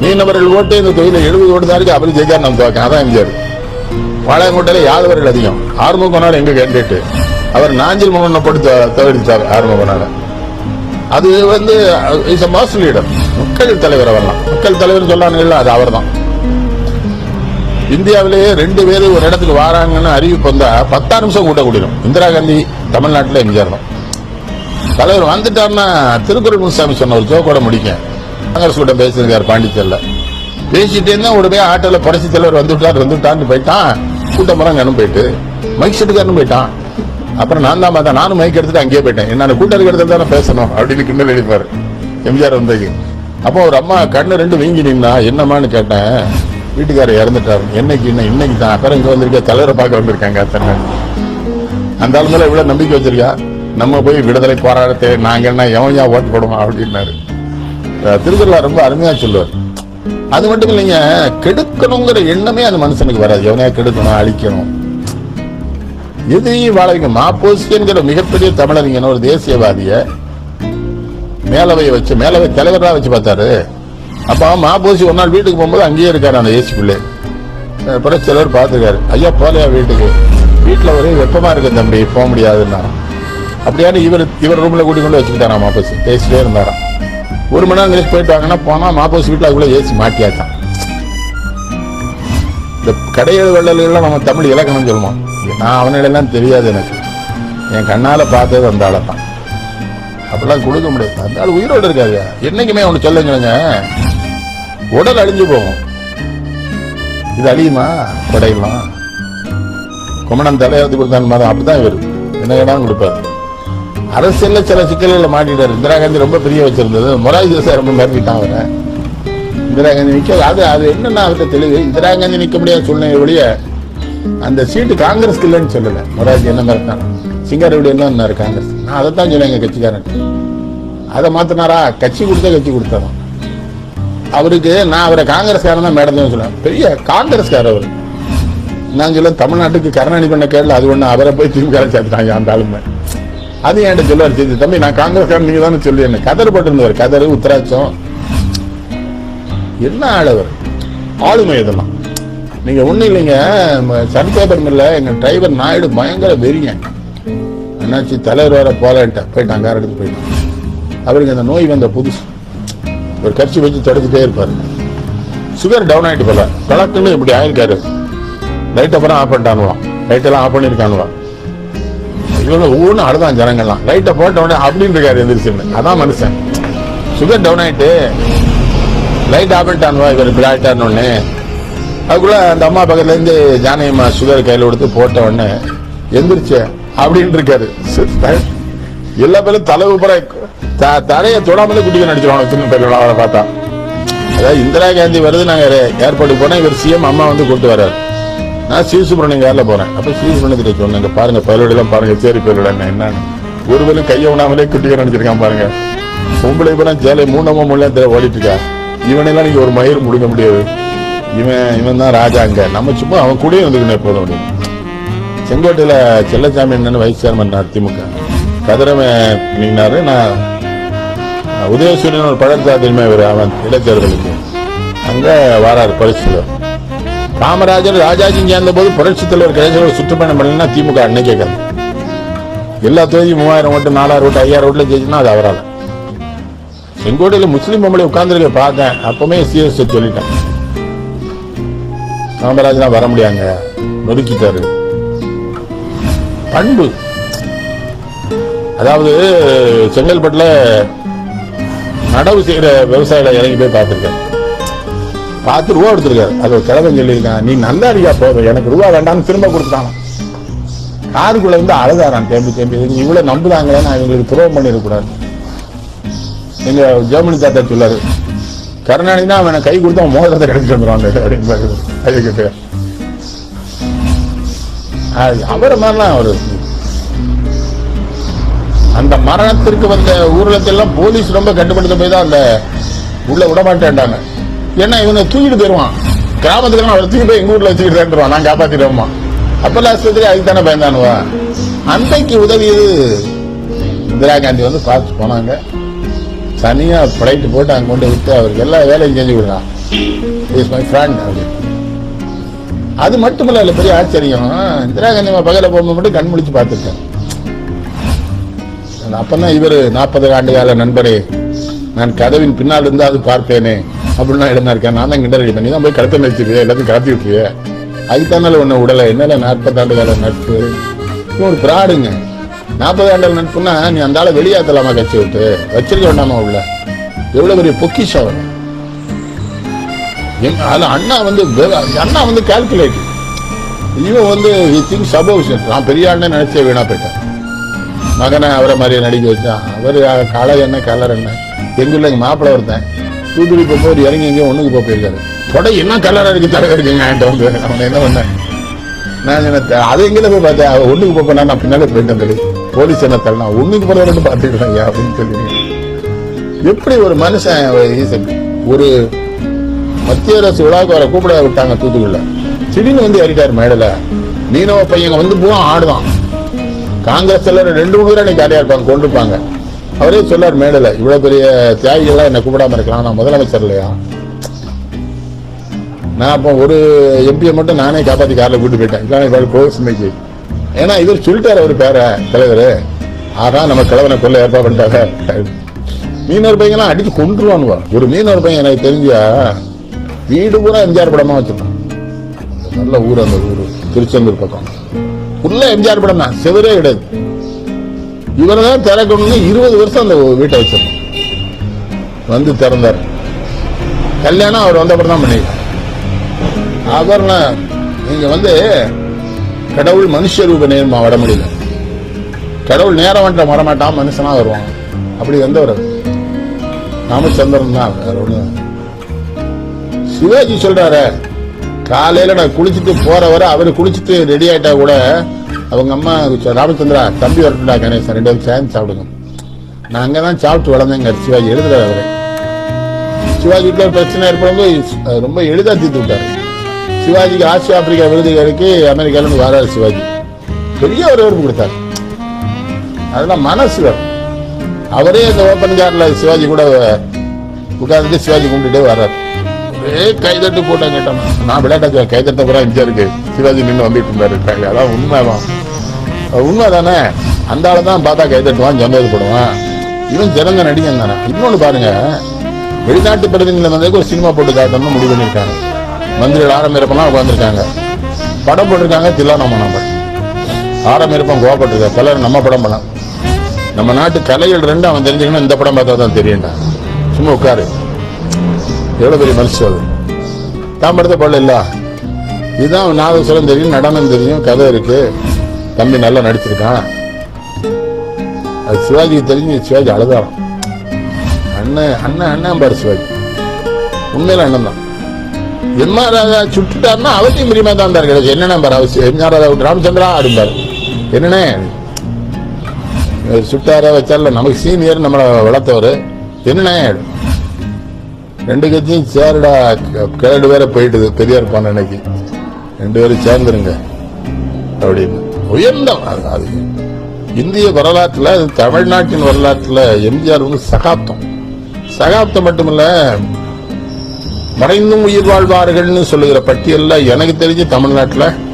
மீனவர்கள் ஓட்டு இந்த தொகுதியில் எழுபது ஓட்டு தான் இருக்கு. அவர் ஜெயிக்கார் நம்ம துவக்கம் அதான் எம்ஜிஆர் பாளையங்கோட்டையில யாதவர்கள் அதிகம். ஆறுமுகனார் எங்க கேண்டிடேட் அவர் நாஞ்சில் மகனை போட்டு த- தவிர்த்தார் ஆறுமுகனார அது வந்து இஸ் மாஸ் லீடர் மக்கள் தலைவர் அவர்லாம் மக்கள் தலைவர் சொல்லானுங்களா அது அவர் தான் இந்தியாவிலேயே ரெண்டு பேர் ஒரு இடத்துக்கு வராங்கன்னு அறிவிப்பு வந்தா பத்தாறு நிமிஷம் கூட்ட கூடிடும் இந்திரா காந்தி தமிழ்நாட்டில் எம்ஜிஆர் தான் தலைவர் வந்துட்டார்னா திருக்குறள் முனுசாமி சொன்ன ஒரு ஜோக்கோட முடிக்க. காங்கிரஸ் கூட பேசியிருக்காரு பாண்டிச்சேரியில். பேசிட்டே இருந்தா உடனே ஆட்டோல புரட்சி தலைவர் வந்துவிட்டார் வந்துவிட்டான்னு போயிட்டான். கூட்டம் மரம் போயிட்டு மைக் செட்டுக்காரனு போயிட்டான். அப்புறம் நான் தான் பார்த்தேன் நானும் மைக் எடுத்துட்டு அங்கேயே போயிட்டேன். என்ன கூட்டம் இருக்கிறது தானே பேசணும்? அப்படின்னு கிண்டல் எழுப்பாரு எம்ஜிஆர் வந்தது. அப்போ ஒரு அம்மா கண்ணு ரெண்டு வீங்கி நின்னா என்னம்மான்னு கேட்டேன். வீட்டுக்காரர் இறந்துட்டாரு. என்னைக்கு என்ன இன்னைக்கு தான். அப்புறம் இங்கே வந்திருக்க தலைவரை பார்க்க வந்திருக்காங்க அத்தனை அந்த ஆள் மேல இவ்வளோ நம்பிக்கை வச்சிருக்கா? நம்ம போய் விடுதலை போராட்டத்தை நாங்கள் என்ன எவன் ஏன் ஓட்டு போடுவோம் அப்படின்னாரு. திருக்குறள் ரொம்ப அருமையா சொல்லுவார். அது மட்டும் இல்லைங்க கெடுக்கணுங்கிற எண்ணமே அந்த மனுஷனுக்கு வராது. எவனையா கெடுக்கணும் அழிக்கணும். எதிரியும் வாழவிங்க. மாப்போசிங்கிற மிகப்பெரிய தமிழறிஞன் ஒரு தேசியவாதிய மேலவையை வச்சு மேலவை தலைவராக வச்சு பார்த்தாரு. அப்போ அவன் மாப்போசி ஒரு நாள் வீட்டுக்கு போகும்போது அங்கேயே இருக்காரு அந்த ஏசிக்குள்ளே. அப்புறம் சிலர் பார்த்துருக்காரு. ஐயா போலையா வீட்டுக்கு? வீட்டில் ஒரே வெப்பமாக இருக்கு தம்பி போக முடியாதுன்னா. அப்படியான இவர் இவர் ரூமில் கூட்டிக் கொண்டு வச்சுக்கிட்டாராம் மாப்போசி. பேசிட்டே இருந்தாராம். ஒரு மணி நேரம் கழிச்சு போயிட்டு வாங்கன்னா மாப்போஸ் வீட்டில் அதுக்குள்ளே ஏசி மாட்டியாச்சான் இந்த கடையல் வள்ளல்கள்லாம் நம்ம தமிழ் இலக்கணம் சொல்லுவோம். நான் அவனிடெல்லாம் தெரியாது எனக்கு. என் கண்ணால பார்த்தது அந்த ஆளை தான் அப்படிலாம் கொடுக்க முடியாது. அந்த ஆள் உயிரோடு இருக்காது. என்றைக்குமே ஒன்று சொல்லுங்களேங்க உடல் அழிஞ்சு போகும். இது அழியுமா? படையலாம் குமணன் தலையெழுத்து கொடுத்தாங்க மாதிரி அப்படிதான் இவர் என்ன இடம் கொடுப்பாரு. அரசியல்ல சில சிக்கல்களை மாட்டிட்டார். இந்திரா காந்தி ரொம்ப பெரிய வச்சிருந்தது. மொராஜி தேசாய் ரொம்ப மிரட்டிட்டான் அவரை. இந்திரா காந்தி நிற்க அது அது என்னன்னா அவர்கிட்ட தெளிவு. இந்திரா காந்தி நிற்க முடியாத சூழ்நிலை ஒழிய அந்த சீட்டு காங்கிரஸ்க்கு இல்லைன்னு சொல்லலை. மொராஜி என்ன மிரட்டினான் சிங்காரவுடி என்ன காங்கிரஸ்? நான் அதை தான் எங்கள் கட்சிக்காரன் அதை மாத்தினாரா? கட்சி கொடுத்தா கட்சி கொடுத்தாராம். அவருக்கு நான் அவரை காங்கிரஸ்காரன் தான் மேடம் சொல்லுவேன். பெரிய காங்கிரஸ்காரர் அவர். நான் சொல்ல தமிழ்நாட்டுக்கு கருணாநிதி பண்ண கேள்வி அது ஒன்று அவரை போய் திமுக சேர்த்துட்டாங்க அந்த ஆளுமை அது என்கிட்ட சொல்லுவார் சரி தம்பி நான் காங்கிரஸ்காரன் நீங்க தானே சொல்லி என்ன கதர் பட்டிருந்தவர் கதர் உத்தராட்சம். என்ன ஆளவர் ஆளுமை இதெல்லாம். நீங்க ஒண்ணு இல்லைங்க. சன் பேப்பர் மில்ல எங்க டிரைவர் நாயுடு பயங்கர வெறிங்க என்னாச்சு தலைவர் வேற போலன்ட்டேன் போயிட்டான் கார் எடுத்து போயிட்டான் அவருக்கு அந்த நோய் வந்த புதுசு. ஒரு கட்சி வச்சு தொடர்ந்துட்டே இருப்பாரு. சுகர் டவுன் ஆயிட்டு போல. கலக்குன்னு இப்படி ஆயிருக்காரு. லைட் அப்புறம் ஆஃப் பண்ணிட்டானுவான் லைட் எல்லாம் ஆஃப் பண்ணிருக்கானுவான் இவ்வளோ ஒவ்வொன்றும் அடுதான் ஜனங்கள்லாம். லைட்டை போட்ட உடனே அப்படின்னு இருக்காரு எந்திரிச்சுன்னு அதான் மனுஷன். சுகர் டவுன் ஆயிட்டு லைட் ஆஃப் பண்ணிட்டானுவா இவர் இப்படி ஆயிட்டாருன்னு உடனே அதுக்குள்ள அந்த அம்மா பக்கத்துலேருந்து ஜானகியம்மா சுகர் கையில் கொடுத்து போட்ட உடனே எந்திரிச்சு அப்படின்னு இருக்காரு. எல்லா பேரும் தலை த தலையை தொடாமலே குட்டிக்க நடிச்சிருவாங்க சின்ன பேர் பார்த்தா. அதாவது இந்திரா காந்தி வருது நாங்கள் ஏற்பாடு போனால் இவர் சிஎம் அம்மா வந்து கூட்டு வர்றாரு. நான் ஸ்ரீசுப்ரமணியம் கார்ல போறேன். அப்ப ஸ்ரீசுப்ரமணியத்தை சொன்னேன் இங்க பாருங்க பாருங்கள் எல்லாம் பாருங்க சேரி பயிலோட என்னன்னு? ஒருவேளும் கையை உணாமலே குட்டிக்க நினச்சிருக்கான் பாருங்க. பொம்பளை பூரா ஜேலை மூணமா மூணு ஓடிட்டு இருக்கா இவனெல்லாம் நீங்கள் ஒரு மயிர் முடிக்க முடியாது. இவன் இவன் தான் ராஜா அங்கே. நம்ம சும்மா அவன் கூடயே இருந்துக்கணும் எப்போதும் அப்படின்னு செங்கோட்டையில் செல்லசாமி என்னன்னு வைஸ் சேர்மன் திமுக. கதிரவன் நீனாரு நான் உதயசூரியன் ஒரு பழத்தா இவர்? அவன் இடைத்தேர்தலுக்கு. அங்கே வாராரு பரிசுல காமராஜர் ராஜாஜி சேர்ந்த போது புரட்சி தலைவர் கடைசியில் சுற்றுப்பயணம் பண்ணலாம் திமுக அன்னைக்கே கதை எல்லா தொகுதியும் மூவாயிரம் ஓட்டு நாலாயிரம் ஓட்டு ஐயாயிரம் ஓட்டுல ஜெயிச்சுன்னா அது அவரால். செங்கோட்டையில் முஸ்லீம் பொம்பளை உட்கார்ந்துருக்க பார்த்தேன். அப்பவுமே சிஎஸ் சொல்லிட்டேன். காமராஜனா வர முடியாங்க. நொறுக்கிட்டாரு. பண்பு. அதாவது செங்கல்பட்டுல நடவு செய்யற விவசாயிகளை இறங்கி போய் பார்த்துருக்கேன். பார்த்து ரூபா கொடுத்துருக்காரு அது ஒரு கிழவன் சொல்லியிருக்கான் நீ நல்லா இருக்கியா போதும் எனக்கு ரூபா வேண்டாம்னு திரும்ப கொடுத்தாங்க காருக்குள்ள இருந்து அழுதாரான் தேம்பி தேம்பி. இவ்வளோ இவ்வளவு நம்புதாங்களே நான் இவங்களுக்கு துரோகம் பண்ணிடக்கூடாது. எங்க ஜெர்மனி தாத்தா சொல்லாரு. கருணாநிதி தான் அவனை கை கொடுத்தா மோதிரத்தை கிடைச்சிட்டு வந்துடுவாங்க அப்படின்னு அதுக்கிட்ட அவரை மாதிரிலாம் அவர். அந்த மரணத்திற்கு வந்த ஊர்லத்தெல்லாம் போலீஸ் ரொம்ப கட்டுப்படுத்த போய் தான் அந்த உள்ள விட மாட்டேன்டாங்க ஏன்னா இவனை தூக்கிட்டு தருவான் கிராமத்துக்கு அவர் தூக்கி போய் எங்க ஊர்ல வச்சுக்கிட்டு தந்துருவான் நான் காப்பாத்திடுவோமா அப்ப ஆஸ்பத்திரி அதுக்கு தானே பயந்தானுவா? அன்றைக்கு உதவியது இந்திரா காந்தி வந்து பார்த்து போனாங்க. தனியா ஃப்ளைட்டு போட்டு அங்க கொண்டு விட்டு அவருக்கு எல்லா வேலையும் செஞ்சு விடுறான் இஸ் மை ஃப்ரெண்ட் அப்படின்னு அது மட்டும் இல்ல பெரிய ஆச்சரியம். இந்திரா காந்தி பகல போகும்போது மட்டும் கண் முடிச்சு பார்த்துருக்கேன். அப்பதான் இவர் நாற்பது ஆண்டு கால நண்பரே. நான் கதவின் பின்னால் இருந்து அது பார்ப்பேனே அப்படின்னா இடமா இருக்கேன். நான் தான் கிண்டல் பண்ணி தான் போய் கடத்த வச்சிருவிய எல்லாத்தையும் கடத்தி விட்டுருவிய அதுக்குத்தானால ஒண்ணு உடலை என்னால நாற்பது கால நட்பு? ஒரு பிராடுங்க. நாற்பது ஆண்டு நட்புனா நீ அந்த ஆளை வெளியாத்தலாமா கட்சி விட்டு? வச்சிருக்க வேண்டாமா உள்ள? எவ்வளவு பெரிய பொக்கிஷம் அவன் அண்ணா வந்து அண்ணா வந்து கால்குலேட் இவன் வந்து திங்க் சபோஸ் நான் பெரிய அண்ணன் நினைச்சே வீணா போயிட்டேன். மகனை அவரை மாதிரியே நடிக்க வச்சான். அவர் கலை என்ன கலர் என்ன? எங்குள்ள எங்கள் மாப்பிள்ளை ஒருத்தன் தூத்துக்குடி போகும்போது இறங்கி எங்கேயும் ஒன்றுக்கு போக போயிருக்காரு. தொடை என்ன கலராக இருக்குது தலைவர் இருக்குங்க என்கிட்ட வந்து அவனை என்ன பண்ணேன் நான் என்ன அது எங்கே போய் பார்த்தேன்? அவன் போக போப்பா நான் பின்னாலே போயிட்டேன் சொல்லி போலீஸ் என்ன தரலாம் ஒண்ணுக்கு போறவரை பார்த்துக்கிட்டாங்க அப்படின்னு சொல்லி எப்படி ஒரு மனுஷன் ஒரு மத்திய அரசு விழாவுக்கு வர கூப்பிட விட்டாங்க தூத்துக்குடியில். திடீர்னு வந்து ஏறிட்டார் மேடல மீனவ பையங்க வந்து போவான் ஆடுவான் காங்கிரஸ் ரெண்டு மூணு பேர் அன்னைக்கு காலியா இருப்பாங்க கொண்டிருப்பாங்க. அவரே சொல்லார் மேடல இவ்வளவு பெரிய தியாகிகள்லாம் என்ன கூப்பிடாம இருக்கலாம் நான் முதலமைச்சர் இல்லையா? நான் அப்போ ஒரு எம்பியை மட்டும் நானே காப்பாத்தி காரில் கூட்டு போயிட்டேன். இதான் இவர் கோர்ஸ் ஏன்னா இவர் சொல்லிட்டாரு அவர் பேர தலைவர். ஆகா நம்ம கிழவனை கொள்ள ஏற்பாடு பண்ணிட்டாங்க மீனவர் பையன்லாம் அடிச்சு கொண்டுருவானுவா ஒரு மீனவர் பையன் எனக்கு தெரிஞ்சா வீடு பூரா எம்ஜிஆர் படமா வச்சிருக்கான் நல்ல ஊர் அந்த ஊர் திருச்செந்தூர் பக்கம். உள்ள எம்ஜிஆர் படம் தான் செவரே கிடையாது. இவரை தான் திறக்கணும்னு இருபது வருஷம் அந்த வீட்டை வச்சிருக்கோம் வந்து திறந்தார். கல்யாணம் அவர் வந்தப்பறம் தான் பண்ணிருக்கார் அவர்னா நீங்கள் வந்து கடவுள் மனுஷ ரூப நேர்மா வர முடியல. கடவுள் நேரம் வந்துட்ட வரமாட்டான் மனுஷனா வருவான். அப்படி வந்தவர் ராமச்சந்திரன் தான் வேற ஒன்று சிவாஜி சொல்றாரு காலையில நான் குளிச்சுட்டு போறவரை அவர் குளிச்சுட்டு ரெடி ஆயிட்டா கூட அவங்க அம்மா ராமச்சந்திரா தம்பி வரட்டும்டா கணேசன் ரெண்டு பேரும் சேர்ந்து சாப்பிடுங்க. நான் அங்கதான் சாப்பிட்டு வளர்ந்தேங்க சிவாஜி எழுதுறாரு அவரு. சிவாஜி வீட்டுல பிரச்சனை ஏற்படும்போது ரொம்ப எளிதாக தீர்த்து விட்டாரு. சிவாஜிக்கு ஆசியா ஆப்பிரிக்கா விருதுகளுக்கு அமெரிக்காவிலிருந்து வராரு சிவாஜி. பெரிய ஒரு வரவு கொடுத்தார். அதெல்லாம் மனசு அவரே அந்த ஓப்பன் கார்ல சிவாஜி கூட உட்கார்ந்துட்டு சிவாஜி கும்பிட்டுட்டே வர்றாரு. ஒரே கைதட்டு போட்டேன் கேட்டேன். நான் விளையாட்டா கைதட்ட பூரா இங்கே இருக்கு. சிவாஜி நின்று வந்துட்டு இருந்தாரு. அதான் உண்மைதான். உண்மை தானே அந்த ஆளை தான் பார்த்தா கைதட்டுவான் சந்தோஷப்படுவான் இவன் சிறந்த நடிகன் தானே. இன்னொன்று பாருங்க. வெளிநாட்டு பிரதிநிதிகள் வந்து ஒரு சினிமா போட்டு காட்டணும்னு முடிவு பண்ணியிருக்காங்க. மந்திரிகள் ஆரம்பிரப்பெல்லாம் உட்காந்துருக்காங்க படம் போட்டிருக்காங்க தில்லானம்மா நம்ம ஆரம்பிரப்பம் கோவப்பட்டிருக்க பலர் நம்ம படம் பண்ணலாம். நம்ம நாட்டு கலைகள் ரெண்டு அவன் தெரிஞ்சுக்கணும். இந்த படம் பார்த்தா தான் தெரியண்டா சும்மா உட்காரு. எவ்வளோ பெரிய மனுஷன் அது. தான் படத்தை போடல இல்லை? இதுதான் நாதஸ்வரம் தெரியும் நடனம் தெரியும் கதை இருக்குது தம்பி நல்லா நடிச்சிருக்கான். அது சிவாஜிக்கு தெரிஞ்சு சிவாஜி அழுதாராம் அண்ணன் அண்ணன் அண்ணன் பாரு சிவாஜி. உண்மையில அண்ணன் தான் எம்ஆர் ராதா சுட்டுட்டாருன்னா அவசியம் பிரியமா தான் இருந்தார் கிடையாது என்னென்ன பாரு அவசியம்? எம்ஆர் ராதா ராமச்சந்திரா அப்படிம்பாரு என்னண்ணே? இவர் சுட்டார வச்சால நமக்கு சீனியர் நம்மளை வளர்த்தவர். என்னண்ணே? ரெண்டு கட்சியும் சேருடா. கிழடு வேற போயிட்டுது. பெரியார் பான் அன்னைக்கு. ரெண்டு பேரும் சேர்ந்துருங்க. அப்படின்னு. உயர்ந்த அது- இந்திய வரலாற்றில் அது தமிழ்நாட்டின் வரலாற்றில் எம்ஜிஆர் வந்து சகாப்தம். சகாப்தம் மட்டுமல்ல மறைந்தும் உயிர் வாழ்வார்கள்னு சொல்லுகிற பட்டியலில் எனக்கு தெரிஞ்சு தமிழ்நாட்டில்